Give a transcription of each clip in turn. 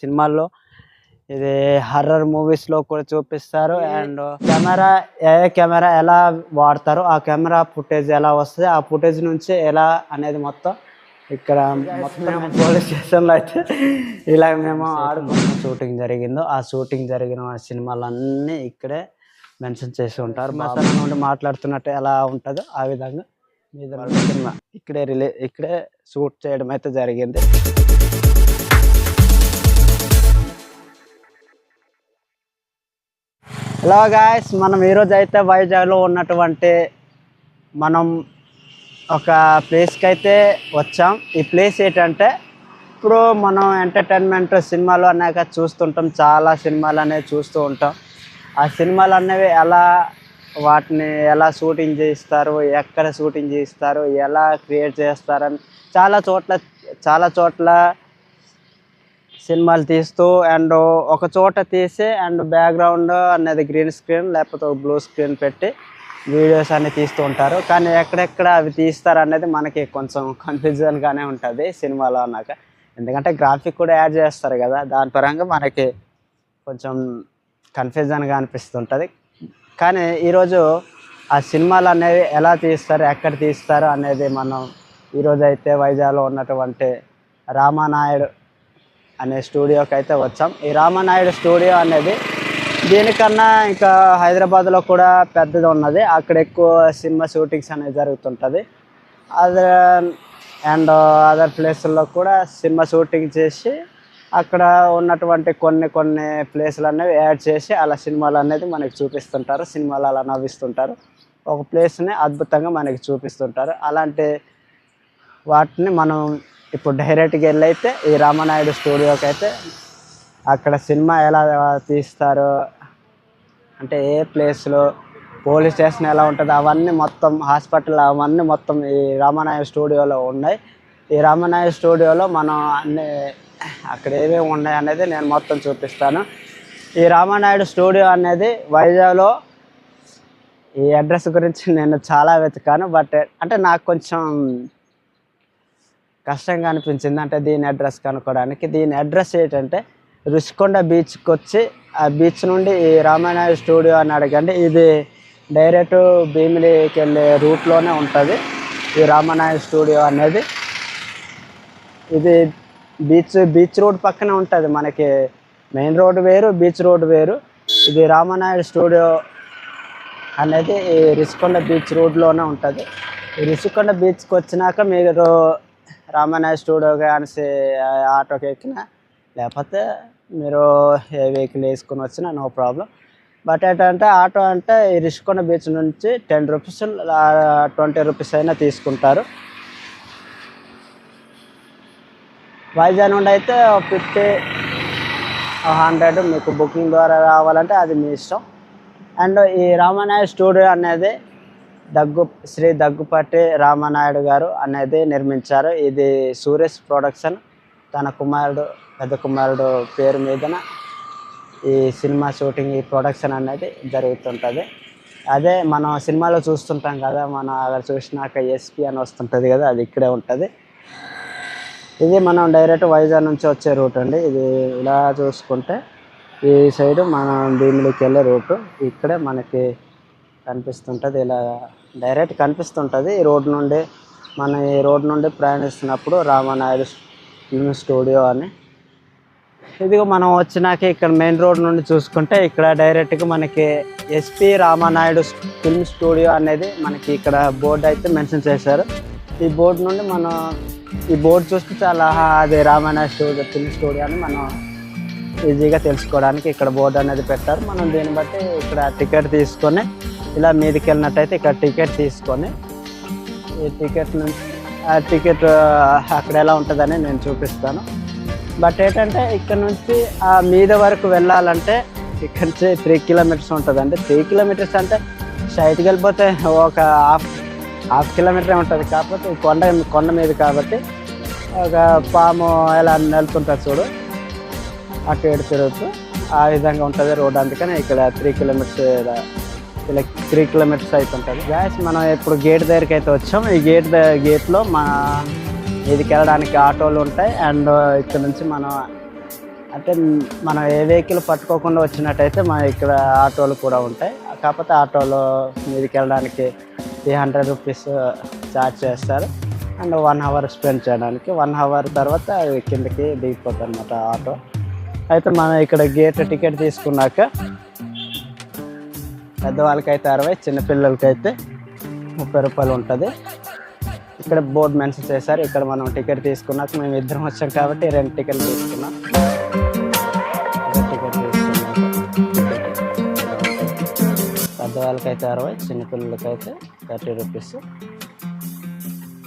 సినిమాల్లో ఇది హర్రర్ మూవీస్లో కూడా చూపిస్తారు. అండ్ కెమెరా ఏ కెమెరా ఎలా వాడతారు ఆ కెమెరా ఫుటేజ్ ఎలా వస్తుంది ఆ ఫుటేజ్ నుంచి ఎలా అనేది మొత్తం ఇక్కడ మొత్తం పోలీస్ స్టేషన్లో అయితే ఇలా మేము ఆడుకున్న షూటింగ్ జరిగిందో ఆ షూటింగ్ జరిగిన సినిమాలన్నీ ఇక్కడే మెన్షన్ చేసి ఉంటారు. మసాలా నుండి మాట్లాడుతున్నట్టు ఎలా ఉంటుందో ఆ విధంగా మీద సినిమా ఇక్కడే రిలే ఇక్కడే షూట్ చేయడం అయితే జరిగింది. హలో గాయస్ మనం ఈరోజు అయితే వైజాగ్లో ఉన్నటువంటి మనం ఒక ప్లేస్కి అయితే వచ్చాం. ఈ ప్లేస్ ఏంటంటే ఇప్పుడు మనం ఎంటర్టైన్మెంట్ సినిమాలు అనేక చూస్తుంటాం. చాలా సినిమాలు అనేవి చూస్తూ ఉంటాం. ఆ సినిమాలు అనేవి ఎలా వాటిని ఎలా షూటింగ్ చేయిస్తారు ఎక్కడ షూటింగ్ చేయిస్తారు ఎలా క్రియేట్ చేస్తారని చాలా చోట్ల చాలా చోట్ల సినిమాలు తీస్తూ అండ్ ఒక చోట తీసి అండ్ బ్యాక్గ్రౌండ్ అనేది గ్రీన్ స్క్రీన్ లేకపోతే బ్లూ స్క్రీన్ పెట్టి వీడియోస్ అన్ని తీస్తూ ఉంటారు. కానీ ఎక్కడెక్కడ అవి తీస్తారు అనేది మనకి కొంచెం కన్ఫ్యూజన్గానే ఉంటుంది సినిమాలో అన్నాక. ఎందుకంటే గ్రాఫిక్ కూడా యాడ్ చేస్తారు కదా దాని పరంగా మనకి కొంచెం కన్ఫ్యూజన్గా అనిపిస్తుంటుంది. కానీ ఈరోజు ఆ సినిమాలు అనేవి ఎలా తీస్తారు ఎక్కడ తీస్తారు అనేది మనం ఈరోజు అయితే వైజాగ్లో ఉన్నటువంటి రామానాయుడు అనే స్టూడియోకి అయితే వచ్చాం. ఈ రామానాయుడు స్టూడియో అనేది దీనికన్నా ఇంకా హైదరాబాద్లో కూడా పెద్దది ఉన్నది. అక్కడ ఎక్కువ సినిమా షూటింగ్స్ అనేవి జరుగుతుంటుంది. అదర్ అండ్ అదర్ ప్లేసుల్లో కూడా సినిమా షూటింగ్ చేసి అక్కడ ఉన్నటువంటి కొన్ని కొన్ని ప్లేసులు అనేవి యాడ్ చేసి అలా సినిమాలు అనేది మనకి చూపిస్తుంటారు. సినిమాలు అలా నవ్విస్తుంటారు. ఒక ప్లేస్ని అద్భుతంగా మనకి చూపిస్తుంటారు. అలాంటి వాటిని మనం ఇప్పుడు డైరెక్ట్గా వెళ్ళైతే ఈ రామనాయుడు స్టూడియోకి అయితే అక్కడ సినిమా ఎలా తీస్తారు అంటే ఏ ప్లేస్లో పోలీస్ స్టేషన్ ఎలా ఉంటుంది అవన్నీ మొత్తం హాస్పిటల్ అవన్నీ మొత్తం ఈ రామనాయుడు స్టూడియోలో ఉన్నాయి. ఈ రామనాయుడు స్టూడియోలో మనం అన్ని అక్కడ ఏమేమి ఉన్నాయి అనేది నేను మొత్తం చూపిస్తాను. ఈ రామానాయుడు స్టూడియో అనేది వైజాగ్లో ఈ అడ్రస్ గురించి నేను చాలా వెతికాను బట్ అంటే నాకు కొంచెం కష్టంగా అనిపించింది. అంటే దీని అడ్రస్ కనుక్కోవడానికి దీని అడ్రస్ ఏంటంటే రుషికొండ బీచ్కి వచ్చి ఆ బీచ్ నుండి ఈ రామానాయ స్టూడియో అని అడగండి. ఇది డైరెక్ట్ భీమిలికి వెళ్ళే రూట్లోనే ఉంటుంది. ఈ రామానాయ స్టూడియో అనేది. ఇది బీచ్ బీచ్ రోడ్ పక్కనే ఉంటుంది మనకి. మెయిన్ రోడ్ వేరు బీచ్ రోడ్ వేరు. ఇది రామానాయుడు స్టూడియో అనేది ఈ రిషికొండ బీచ్ రోడ్లోనే ఉంటుంది. ఈ రిషికొండ బీచ్కి వచ్చినాక మీరు రామన్న స్టూడియో కానీ ఆటోకి ఎక్కినా లేకపోతే మీరు ఏ వెహికల్ వేసుకుని వచ్చినా నో ప్రాబ్లం బట్ ఏంటంటే ఆటో అంటే ఈ రిషికొండ బీచ్ నుంచి టెన్ రూపీస్ ట్వంటీ రూపీస్ అయినా తీసుకుంటారు. వైజాగ్ నుండి అయితే ఫిఫ్టీ హండ్రెడ్ మీకు బుకింగ్ ద్వారా రావాలంటే అది మీ ఇష్టం. అండ్ ఈ రామానాయ స్టూడియో అనేది దగ్గు శ్రీ దగ్గుపాటి రామనాయుడు గారు అనేది నిర్మించారు. ఇది సూరేష్ ప్రొడక్షన్. తన కుమారుడు పెద్ద కుమారుడు పేరు మీదన ఈ సినిమా షూటింగ్ ఈ ప్రొడక్షన్ అనేది జరుగుతుంటుంది. అదే మనం సినిమాలో చూస్తుంటాం కదా మనం అక్కడ చూసినాక ఎస్పీ అని వస్తుంటుంది కదా అది ఇక్కడే ఉంటుంది. ఇది మనం డైరెక్ట్ వైజాగ్ నుంచి వచ్చే రూట్ అండి. ఇది ఇలా చూసుకుంటే ఈ సైడ్ మనం భీమిలికి వెళ్ళే రూటు. ఇక్కడే మనకి కనిపిస్తుంటుంది. ఇలా డైరెక్ట్ కనిపిస్తుంటుంది. ఈ రోడ్ నుండి మన ఈ రోడ్ నుండి ప్రయాణిస్తున్నప్పుడు రామానాయుడు ఫిల్మ్ స్టూడియో అని. ఇదిగో మనం వచ్చినాక ఇక్కడ మెయిన్ రోడ్ నుండి చూసుకుంటే ఇక్కడ డైరెక్ట్గా మనకి ఎస్పి రామానాయుడు ఫిల్మ్ స్టూడియో అనేది మనకి ఇక్కడ బోర్డు అయితే మెన్షన్ చేశారు. ఈ బోర్డు నుండి మనం ఈ బోర్డు చూస్తే చాలా అది రామానాయుడు స్టూడియో ఫిల్మ్ స్టూడియో అని మనం ఈజీగా తెలుసుకోవడానికి ఇక్కడ బోర్డు అనేది పెట్టారు. మనం దీన్ని బట్టి ఇక్కడ టికెట్ తీసుకొని ఇలా మీదకి వెళ్ళినట్టయితే ఇక్కడ టికెట్ తీసుకొని ఈ టికెట్ నుంచి ఆ టికెట్ అక్కడ ఎలా ఉంటుందని నేను చూపిస్తాను. బట్ ఏంటంటే ఇక్కడ నుంచి ఆ మీద వరకు వెళ్ళాలంటే ఇక్కడ నుంచి త్రీ కిలోమీటర్స్ ఉంటుందండి. త్రీ కిలోమీటర్స్ అంటే స్ట్రైట్కి వెళ్ళిపోతే ఒక హాఫ్ హాఫ్ కిలోమీటరే ఉంటుంది. కాకపోతే కొండ కొండ మీద కాబట్టి ఒక పాము ఎలా వెళ్తుంటుంది చూడు. అటు ఇటు తిరుగుతూ ఆ విధంగా ఉంటుంది రోడ్. అందుకని ఇక్కడ త్రీ కిలోమీటర్స్ ఇలా త్రీ కిలోమీటర్స్ అవుతుంటుంది గ్యాస్ మనం ఇప్పుడు గేట్ దగ్గరికి అయితే వచ్చాం. ఈ గేట్ గేట్లో మా ఇదికి వెళ్ళడానికి ఆటోలు ఉంటాయి. అండ్ uh, ఇక్కడ నుంచి మనం అంటే మనం ఏ వెహికల్ పట్టుకోకుండా వచ్చినట్టయితే మన ఇక్కడ ఆటోలు కూడా ఉంటాయి. కాకపోతే ఆటోలో మీదకి వెళ్ళడానికి త్రీ హండ్రెడ్ రూపీస్ ఛార్జ్ చేస్తారు. అండ్ వన్ అవర్ స్పెండ్ చేయడానికి. వన్ అవర్ తర్వాత అది కిందకి దిగిపోతుంది అనమాట ఆటో. అయితే మనం ఇక్కడ గేట్ టికెట్ తీసుకున్నాక పెద్దవాళ్ళకైతే అరవై చిన్నపిల్లలకైతే ముప్పై రూపాయలు ఉంటుంది. ఇక్కడ బోర్డు మెన్షన్ చేశారు. ఇక్కడ మనం టికెట్ తీసుకున్నాక మేము ఇద్దరం వచ్చాం కాబట్టి రెండు టికెట్లు తీసుకున్నాం. టికెట్ తీసుకున్నాం పెద్దవాళ్ళకైతే అరవై చిన్నపిల్లలకైతే థర్టీ రూపీస్.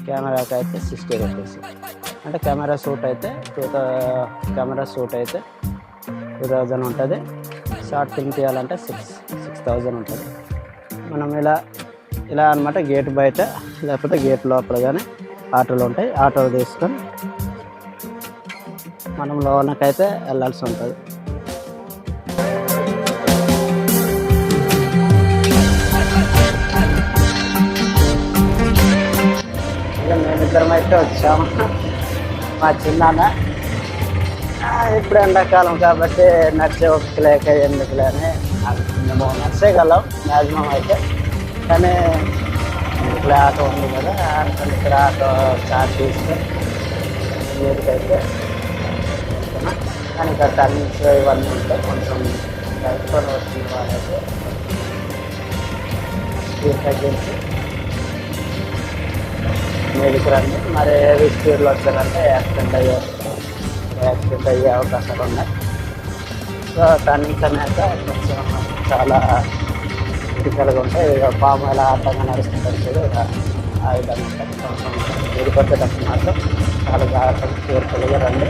కెమెరాకి అయితే సిక్స్టీ రూపీస్. అంటే కెమెరా సూట్ అయితే టూ కెమెరా సూట్ అయితే టూ థౌజండ్ ఉంటుంది. షార్ట్ ఫిల్మ్ తీయాలంటే సిక్స్ సిక్స్ థౌజండ్ ఉంటుంది. మనం ఇలా ఇలా అనమాట గేట్ బయట లేకపోతే గేట్ లోపల కానీ ఆటోలు ఉంటాయి. ఆటోలు తీసుకొని మనం లోనకైతే వెళ్ళాల్సి ఉంటుంది. ఇక మేమిద్దరం అయితే వచ్చాము. మా చిన్నాన్న ఇప్పుడు ఎండాకాలం కాబట్టి నడిచే ఓపిక లేక ఎందుకులే అని మేము నడిచేయగలం మ్యాక్సిమం అయితే. కానీ ఇక్కడ ఆటో ఉంది కదా ఇక్కడ ఆటో చార్జ్ చేస్తే మీరుకైతే కానీ ఇక్కడ టర్నింగ్స్ ఇవన్నీ ఉంటాయి కొంచెం కలుపుకొని వచ్చిన వాళ్ళైతే స్పీడ్ తగ్గించి మీదకి రండి. మరి ఏది స్పీడ్లో వచ్చారంటే యాక్సిడెంట్ అయ్యే యాక్సిడెంట్ అయ్యే అవకాశాలు ఉన్నాయి. టర్నింగ్స్ అనేక కొంచెం చాలా క్రిటికల్గా ఉంటాయి. ఇక పాము ఎలా ఆటంగా నడుస్తుంటారు చూడు ఇక ఆ విధంగా ఉంటుంది. కొంచెం విడిపట్టేటప్పుడు మాత్రం చాలా జాగ్రత్తగా కేర్ఫుల్గా రండి.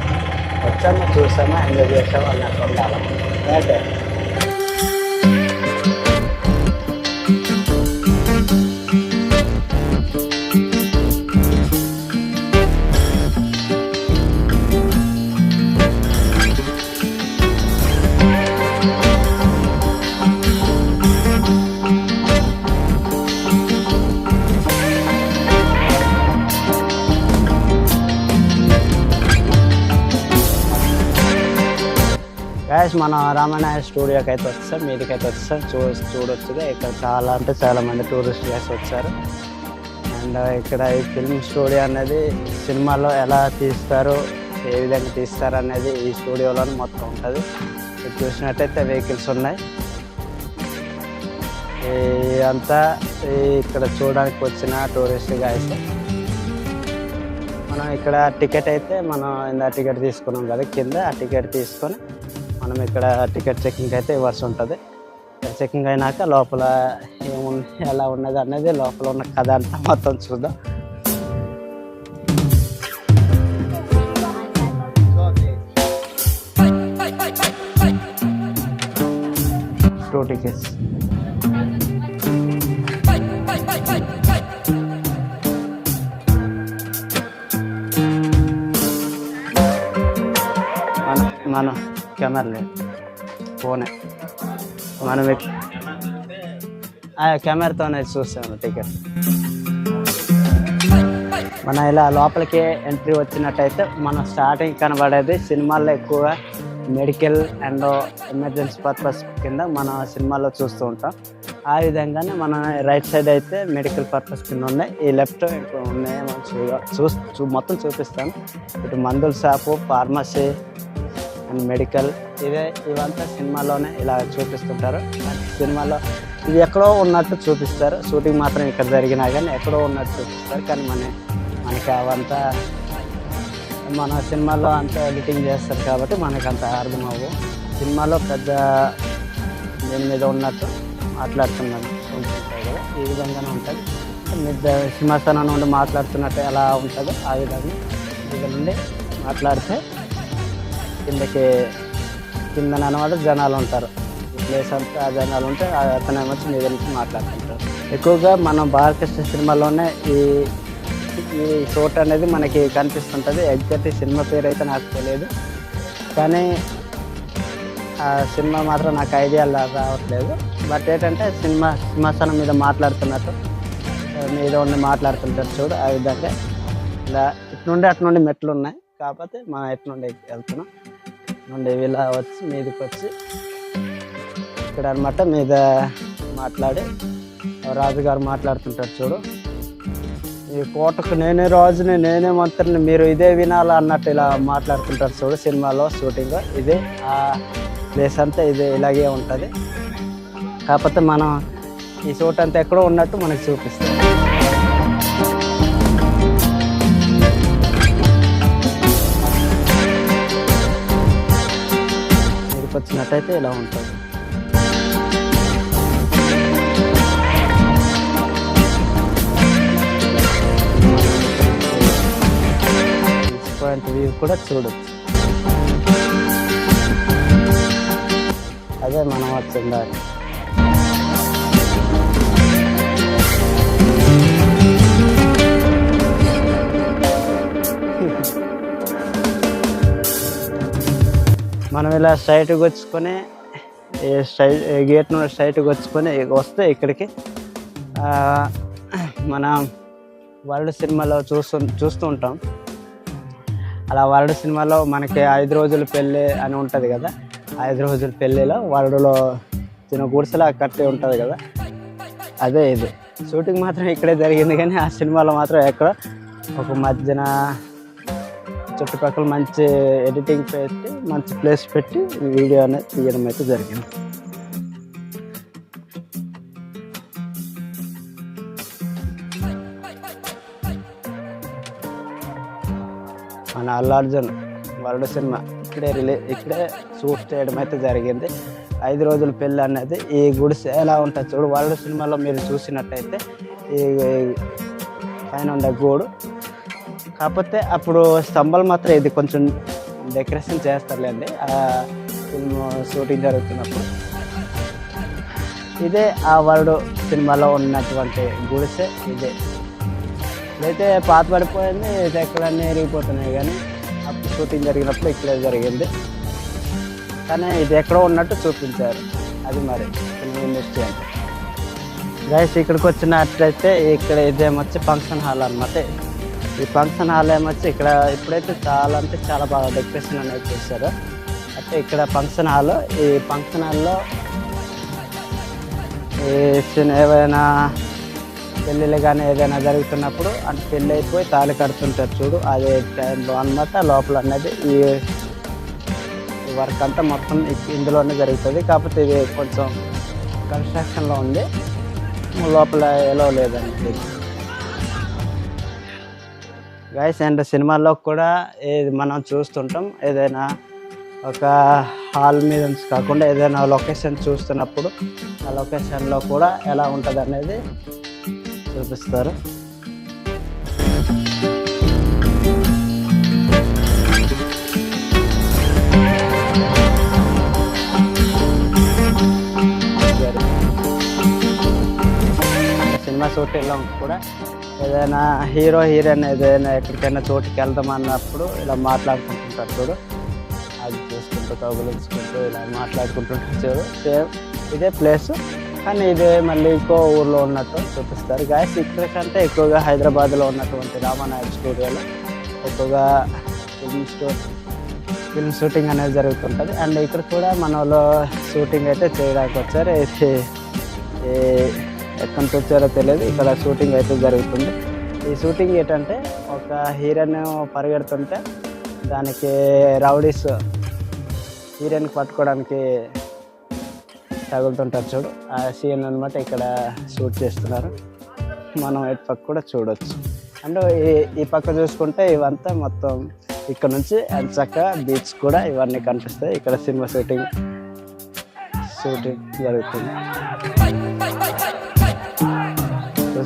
వచ్చాము చూసాము ఎంజాయ్ చేసాము అన్నట్టు ఉండాలి. ఓకే. గాయస్ మన రామాయణ స్టూడియోకి అయితే వచ్చాం మీదికైతే వచ్చాం చూ చూడొచ్చుగా. ఇక్కడ చాలా అంటే చాలా మంది టూరిస్ట్ గైస్ వచ్చారు. అండ్ ఇక్కడ ఈ ఫిల్మ్ స్టూడియో అనేది సినిమాలో ఎలా తీస్తారు ఏ విధంగా తీస్తారు అనేది ఈ స్టూడియోలోనే మొత్తం ఉంటుంది. ఇది చూసినట్టయితే వెహికల్స్ ఉన్నాయి. అంతా ఇక్కడ చూడడానికి వచ్చిన టూరిస్ట్ గాయస్ మనం ఇక్కడ టికెట్ అయితే మనం ఇందా టికెట్ తీసుకున్నాం కదా కింద ఆ టికెట్ తీసుకొని మనం ఇక్కడ టికెట్ చెకింగ్ అయితే ఇవ్వాల్సి ఉంటుంది. చెకింగ్ అయినాక లోపల ఏముంది ఎలా ఉన్నది అనేది లోపల ఉన్న కథ అంతా మొత్తం చూద్దాం. టూ టికెట్స్ మనం కెమెరా లేదు ఫోనే. మనం ఆ కెమెరాతోనే చూస్తాను టికెట్. మన ఇలా లోపలికి ఎంట్రీ వచ్చినట్టయితే మన స్టార్టింగ్ కనబడేది సినిమాల్లో ఎక్కువగా మెడికల్ అండ్ ఎమర్జెన్సీ పర్పస్ కింద మన సినిమాల్లో చూస్తూ ఉంటాం. ఆ విధంగానే మన రైట్ సైడ్ అయితే మెడికల్ పర్పస్ కింద ఉన్నాయి. ఈ లెఫ్ట్ ఇంకా ఉన్నాయేమో చూ చూ మొత్తం చూపిస్తాను. ఇటు మందుల షాపు ఫార్మసీ అండ్ మెడికల్. ఇదే ఇవంతా సినిమాలోనే ఇలా చూపిస్తుంటారు. సినిమాలో ఇది ఎక్కడో ఉన్నట్టు చూపిస్తారు. షూటింగ్ మాత్రం ఇక్కడ జరిగినా కానీ ఎక్కడో ఉన్నట్టు చూపిస్తారు. కానీ మన మనకి అవంతా మన సినిమాలో అంతా ఎడిటింగ్ చేస్తారు కాబట్టి మనకు అంత అర్థం అవ్వు సినిమాలో పెద్ద దీని మీద ఉన్నట్టు మాట్లాడుతున్నాను కదా ఈ విధంగానే ఉంటుంది. మిద్ద సింహాసనం నుండి మాట్లాడుతున్నట్టు ఎలా ఉంటుందో ఆ విధంగా. ఇక్కడ నుండి మాట్లాడితే కిందకి కింద అనమాట జనాలు ఉంటారు. ప్లేస్ అంతా ఆ జనాలు ఉంటే ఆ అతను వచ్చి మీద నుంచి మాట్లాడుతుంటారు ఎక్కువగా మనం బాలకృష్ణ సినిమాలోనే ఈ ఈ చోట అనేది మనకి కనిపిస్తుంటుంది. ఎగ్జాక్ట్ సినిమా పేరు అయితే నాకు తెలియదు. కానీ ఆ సినిమా మాత్రం నాకు ఐడియా రావట్లేదు. బట్ ఏంటంటే సినిమా సింహాసనం మీద మాట్లాడుతున్నట్టు మీద ఉండి మాట్లాడుతుంటారు చూడు ఆ విధంగా. ఇలా ఇటు నుండి అటు నుండి మెట్లు ఉన్నాయి. కాకపోతే మనం ఇటు నుండి వెళ్తున్నాం. నుండి ఇలా వచ్చి మీదకి వచ్చి ఇక్కడ అనమాట మీద మాట్లాడి రాజుగారు మాట్లాడుతుంటారు చూడు. ఈ కోటకు నేనే రాజుని నేనే మంత్రిని మీరు ఇదే వినాలా అన్నట్టు ఇలా మాట్లాడుతుంటారు చూడు సినిమాలో షూటింగ్ ఇదే ఆ ప్లేస్ అంతా ఇదే ఇలాగే ఉంటుంది. కాకపోతే మనం ఈ చోటు అంతా ఎక్కడో ఉన్నట్టు మనకు చూపిస్తుంది అయితే ఇలా ఉంటుంది. పాయింట్ వ్యూ కూడా చూడొచ్చు. అదే మనం వచ్చిందా మనం ఇలా స్ట్రైట్గా వచ్చుకొని స్ట్రై స్ట్రైట్ గేట్ నుండి స్ట్రైట్గా వచ్చుకొని వస్తే ఇక్కడికి మన వరల్డ్ సినిమాలో చూస్తూ చూస్తూ ఉంటాం. అలా వరల్డ్ సినిమాలో మనకి ఐదు రోజుల పెళ్ళి అని ఉంటుంది కదా ఐదు రోజుల పెళ్ళిలో వరల్డ్లో తిన గుడిసెలా కట్టి ఉంటుంది కదా అదే ఇది. షూటింగ్ మాత్రం ఇక్కడే జరిగింది కానీ ఆ సినిమాలో మాత్రం ఎక్కడ ఒక మధ్యన చుట్టుపక్కల మంచి ఎడిటింగ్ పెట్టి మంచి ప్లేస్ పెట్టి వీడియో అనేది తీయడం అయితే జరిగింది. మన అల్లార్జున్ వరల్డ్ సినిమా ఇక్కడే రిలీ ఇక్కడే షూట్ చేయడం అయితే జరిగింది. ఐదు రోజుల పెళ్ళి అనేది ఈ గుడిసె ఎలా ఉంటుంది చూడు. వరల్డ్ సినిమాలో మీరు చూసినట్టయితే ఈ ఈ పైన ఉండే గూడు కాకపోతే అప్పుడు స్తంభాలు మాత్రం ఇది కొంచెం డెకరేషన్ చేస్తారులేండి ఆ ఫిల్మ్ షూటింగ్ జరుగుతున్నప్పుడు. ఇదే ఆ వరుడు సినిమాలో ఉన్నటువంటి గుడిసె ఇదే. ఇదైతే పాత పడిపోయింది ఇది ఎక్కడన్నీ ఎరిగిపోతున్నాయి కానీ అప్పుడు షూటింగ్ జరిగినప్పుడు ఇక్కడే జరిగింది. కానీ ఇది ఎక్కడో ఉన్నట్టు చూపించారు. అది మరి ఫిల్మ్ ఇండస్ట్రీ అంటే. గైస్ ఇక్కడికి వచ్చినట్లయితే ఇక్కడ ఇదేమొచ్చి ఫంక్షన్ హాల్ అనమాట ఈ ఫంక్షన్ హాల్ ఏమొచ్చి ఇక్కడ ఇప్పుడైతే చాలా అంటే చాలా బాగా డెకరేషన్ అనేది చేశారు. అయితే ఇక్కడ ఫంక్షన్ హాల్ ఈ ఫంక్షన్ హాల్లో ఈ ఏవైనా పెళ్ళిళ్ళు కానీ ఏదైనా జరుగుతున్నప్పుడు అంటే పెళ్ళి అయిపోయి తాళి కడుతుంటారు చూడు అదే టైంలో అనమాట లోపల అనేది ఈ వర్క్ అంతా మొత్తం ఇందులోనే జరుగుతుంది. కాకపోతే ఇది కొంచెం కన్స్ట్రక్షన్లో ఉంది. లోపల ఎలా లేదండి. గైస్ అండ్ సినిమాల్లో కూడా ఏది మనం చూస్తుంటాం. ఏదైనా ఒక హాల్ మీద కాకుండా ఏదైనా లొకేషన్ చూస్తున్నప్పుడు ఆ లొకేషన్లో కూడా ఎలా ఉంటుంది అనేది చూపిస్తారు సినిమా షూటింగ్లో కూడా ఏదైనా హీరో హీరోయిన్ ఏదైనా ఎక్కడికైనా చోటుకి వెళ్దాం అన్నప్పుడు ఇలా మాట్లాడుకుంటుంటారు చూడు. అది చూసుకుంటూ కబులించుకుంటూ ఇలా మాట్లాడుకుంటుంటారు చూడు. సేమ్ ఇదే ప్లేస్ కానీ ఇదే మళ్ళీ ఇంకో ఊర్లో ఉన్నట్టు చూపిస్తారు. గాయస్ ఇక్కడికంటే ఎక్కువగా హైదరాబాద్లో ఉన్నటువంటి రామానాయుడు స్టూడియోలో ఎక్కువగా ఫిల్మ్ స్టోర్ ఫిల్మ్ షూటింగ్ అనేది జరుగుతుంటుంది. అండ్ ఇక్కడ కూడా మన వాళ్ళు షూటింగ్ అయితే చేయడానికి వచ్చారు. ఇది ఎక్కడి వచ్చారో తెలియదు. ఇక్కడ షూటింగ్ అయితే జరుగుతుంది. ఈ షూటింగ్ ఏంటంటే ఒక హీరోయిన్ పరిగెడుతుంటే దానికి రౌడీస్ హీరోయిన్ పట్టుకోవడానికి తగులుతుంటారు చూడు. ఆ సీన్ అనమాట ఇక్కడ షూట్ చేస్తున్నారు. మనం ఇటు పక్క కూడా చూడొచ్చు. అండ్ ఈ ఈ పక్క చూసుకుంటే ఇవంతా మొత్తం ఇక్కడ నుంచి చక్క బీచ్ కూడా ఇవన్నీ కనిపిస్తాయి. ఇక్కడ సినిమా షూటింగ్ షూటింగ్ జరుగుతుంది.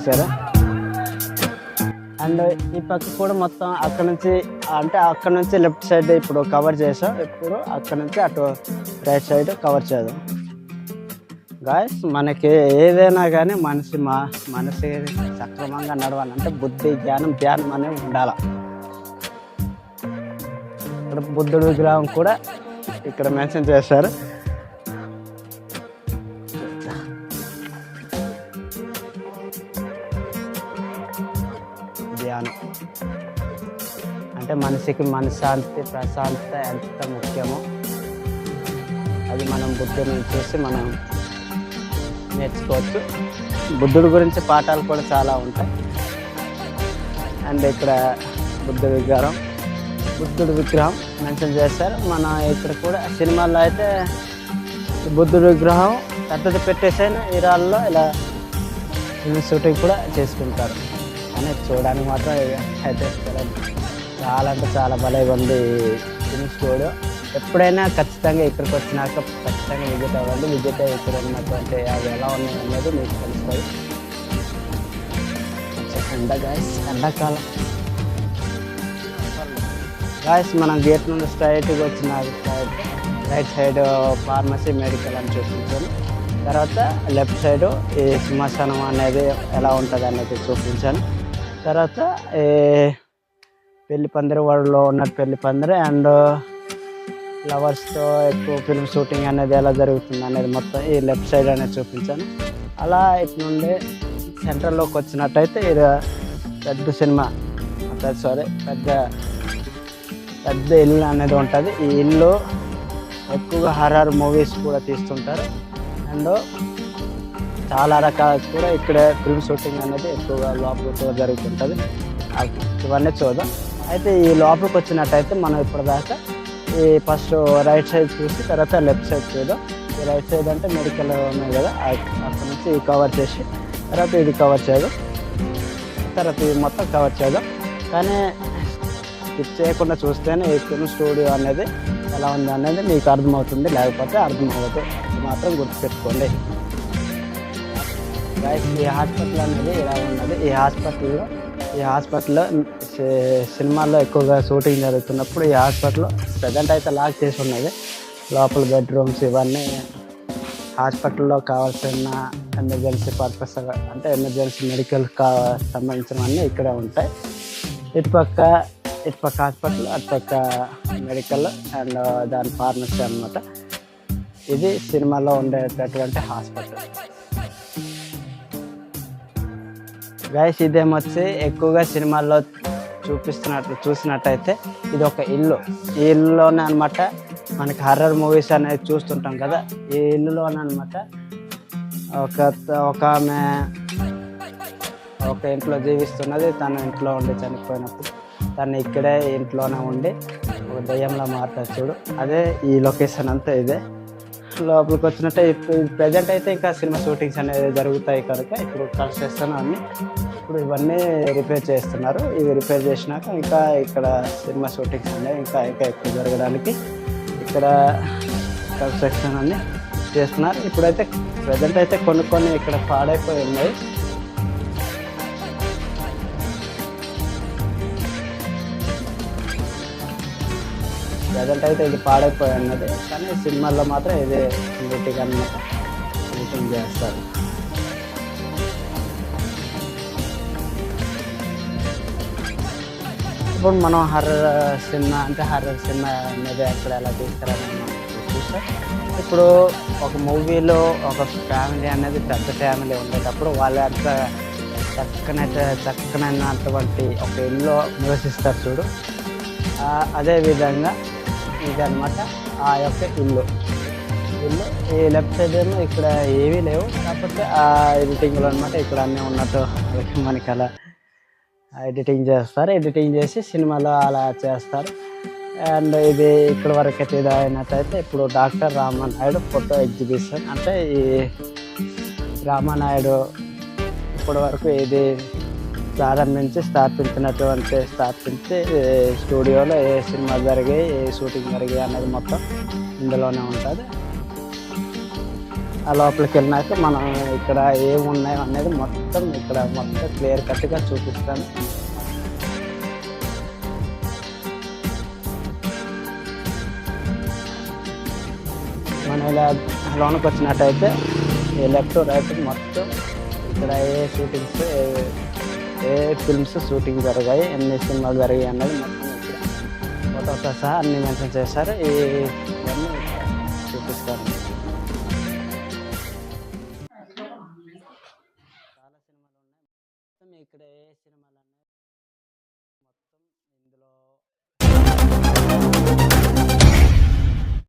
చూసారా? అండ్ ఈ పక్క కూడా మొత్తం అక్కడ నుంచి అంటే అక్కడ నుంచి లెఫ్ట్ సైడ్ ఇప్పుడు కవర్ చేసాం ఇప్పుడు అక్కడ నుంచి అటు రైట్ సైడ్ కవర్ చేద్దాం. గాయస్ మనకి ఏదైనా కానీ మనిషి మా మనిషి సక్రమంగా నడవాలంటే బుద్ధి జ్ఞానం ధ్యానం అనేవి ఉండాలి. ఇక్కడ బుద్ధుడు విగ్రహం కూడా ఇక్కడ మెన్షన్ చేశారు. మనిషికి మనశ్శాంతి ప్రశాంతత ఎంత ముఖ్యమో అది మనం బుద్ధుని చూసి మనం నేర్చుకోవచ్చు. బుద్ధుడి గురించి పాఠాలు కూడా చాలా ఉంటాయి. అండ్ ఇక్కడ బుద్ధ విగ్రహం బుద్ధుడి విగ్రహం మెన్షన్ చేస్తారు మన ఇక్కడ కూడా సినిమాల్లో అయితే బుద్ధుడి విగ్రహం పెద్దది పెట్టేసైనా ఈరాల్లో ఇలా షూటింగ్ కూడా చేసుకుంటారు. అని చూడడానికి మాత్రం అయితే చాలా- అంటే చాలా భలే ఉంది ఫిలిం స్టూడియో. ఎప్పుడైనా ఖచ్చితంగా ఇక్కడికి వచ్చినాక ఖచ్చితంగా విజిట్ అవ్వండి. విజిట్ అయ్యి ఇక్కడ ఉన్నటువంటి అవి ఎలా ఉన్నాయి అనేది మీకు తెలుస్తుంది. ఎండ గాయస్ ఎండాకాలం. గాయస్ మనం గేట్ నుండి స్ట్రైట్గా వచ్చిన straight right side pharmacy medical అని చూపించాను తర్వాత లెఫ్ట్ సైడ్ ఈ సింహాసనం అనేది ఎలా ఉంటుంది అనేది చూపించాను. తర్వాత ఈ పెళ్ళి పందిరి వాళ్ళలో ఉన్న పెళ్ళి పందిరి అండ్ ఫ్లవర్స్తో ఎక్కువ ఫిల్మ్ షూటింగ్ అనేది ఎలా జరుగుతుంది అనేది మొత్తం ఈ లెఫ్ట్ సైడ్ అనేది చూపించాను. అలా ఇటు నుండి సెంటర్లోకి వచ్చినట్టయితే ఇది పెద్ద సినిమా. సారీ పెద్ద పెద్ద ఇల్లు అనేది ఉంటుంది. ఈ ఇల్లు ఎక్కువగా హర్రర్ మూవీస్ కూడా తీస్తుంటారు. అండ్ చాలా రకాల కూడా ఇక్కడ ఫిల్మ్ షూటింగ్ అనేది ఎక్కువగా లోపల కూడా జరుగుతుంటుంది ఇవన్నీ చూద్దాం. అయితే ఈ లోపలికి వచ్చినట్టయితే మనం ఇప్పటిదాకా ఈ ఫస్ట్ రైట్ సైడ్ చూసి తర్వాత లెఫ్ట్ సైడ్ చూద్దాం. ఈ రైట్ సైడ్ అంటే మెడికల్ ఉన్నాయి కదా అక్కడ నుంచి కవర్ చేసి తర్వాత ఇది కవర్ చేద్దాం. తర్వాత ఇది మొత్తం కవర్ చేద్దాం. కానీ స్కిప్ చేయకుండా చూస్తేనే ఈ ఫిల్మ్ స్టూడియో అనేది ఎలా ఉంది అనేది మీకు అర్థమవుతుంది లేకపోతే అర్థం అవ్వదు మాత్రం గుర్తుపెట్టుకోండి. ఈ హాస్పిటల్ అనేది ఇలా ఉన్నది? ఈ హాస్పిటల్లో ఈ హాస్పిటల్లో సినిమాల్లో ఎక్కువగా షూటింగ్ జరుగుతున్నప్పుడు ఈ హాస్పిటల్లో ప్రజెంట్ అయితే లాక్ చేసి ఉన్నది. లోపల బెడ్రూమ్స్ ఇవన్నీ హాస్పిటల్లో కావాల్సిన ఎమర్జెన్సీ పర్పస్ అంటే ఎమర్జెన్సీ మెడికల్ కా సంబంధించినవన్నీ ఇక్కడే ఉంటాయి. ఇటుపక్క ఇటుపక్క హాస్పిటల్ అటుపక్క మెడికల్ అండ్ దాని ఫార్మసీ అన్నమాట. ఇది సినిమాలో ఉండేటటువంటి హాస్పిటల్. గైస్ ఇదేమొచ్చి ఎక్కువగా సినిమాల్లో చూపిస్తున్నట్టు చూసినట్టయితే ఇది ఒక ఇల్లు. ఈ ఇల్లులోనే అనమాట మనకి హర్రర్ మూవీస్ అనేది చూస్తుంటాం కదా. ఈ ఇల్లులోనే అనమాట ఒక ఒక ఆమె ఒక ఇంట్లో జీవిస్తున్నది. తన ఇంట్లో ఉండి చనిపోయినప్పుడు తను ఇక్కడే ఇంట్లోనే ఉండి ఒక దయ్యంలో మారుతాడు చూడు. అదే ఈ లొకేషన్ అంతా ఇదే. లోపలికి వచ్చినట్టే ఇప్పుడు ప్రజెంట్ అయితే ఇంకా సినిమా షూటింగ్స్ అనేవి జరుగుతాయి కనుక ఇప్పుడు కన్స్ట్రక్షన్ అని ఇప్పుడు ఇవన్నీ రిపేర్ చేస్తున్నారు. ఇవి రిపేర్ చేసినాక ఇంకా ఇక్కడ సినిమా షూటింగ్స్ అనేవి ఇంకా ఇంకా ఎక్కువ జరగడానికి ఇక్కడ కన్స్ట్రక్షన్ అన్నీ చేస్తున్నారు. ఇప్పుడైతే ప్రజెంట్ అయితే కొన్ని కొన్ని ఇక్కడ పాడైపోయి ఉన్నాయి. ప్రజెంట్ అయితే ఇది పాడైపోయి ఉన్నది. కానీ సినిమాల్లో మాత్రం ఇది నీట్గా అనమాట షూటింగ్ చేస్తారు. ఇప్పుడు మనం హర్రర్ సినిమా అంటే హర్రర్ సినిమా అనేది ఎక్కడ ఎలా తీసుకురాలని చూస్తే ఇప్పుడు ఒక మూవీలో ఒక ఫ్యామిలీ అనేది పెద్ద ఫ్యామిలీ ఉండేటప్పుడు వాళ్ళ అంత చక్కనైతే చక్కనైనటువంటి ఒక ఇల్లు నివసిస్తారు చూడు. అదేవిధంగా అదే విధంగా ఆ యొక్క ఇల్లు. ఇల్లు ఈ లెఫ్ట్ సైడ్ ఏమో ఇక్కడ ఏమీ లేవు. కాకపోతే ఆ ఎడిటింగ్లో అనమాట ఇక్కడ అన్నీ ఉన్నట్టు మనకి అలా ఎడిటింగ్ చేస్తారు. ఎడిటింగ్ చేసి సినిమాలో అలా చేస్తారు. అండ్ ఇది ఇక్కడ వరకు అయితే ఇది అయినట్టయితే ఇప్పుడు డాక్టర్ రామానాయుడు ఫోటో ఎగ్జిబిషన్. అంటే ఈ రామానాయుడు ఇప్పటి వరకు ఇది ప్రారంభించి స్థాపించినటువంటి స్థాపించి స్టూడియోలో ఏ సినిమా జరిగాయి ఏ షూటింగ్ జరిగాయి అనేది మొత్తం ఇందులోనే ఉంటుంది. ఆ లోపలికి వెళ్ళినాక మనం ఇక్కడ ఏమున్నాయో అనేది మొత్తం ఇక్కడ మొత్తం క్లియర్ కట్గా చూపిస్తాను. మనం ఇలా లోనికి వచ్చినట్టయితే ఈ లెఫ్ట్ రైట్ మొత్తం ఇక్కడ ఏ షూటింగ్స్ ఏ ఏ ఫిల్మ్స్ షూటింగ్ జరిగాయి ఎన్ని సినిమాలు జరిగాయి అన్నది మొత్తం ఇక్కడ. ఫోటోతో సహా అన్ని మెన్షన్ చేశారు. ఇవన్నీ చూపిస్తారు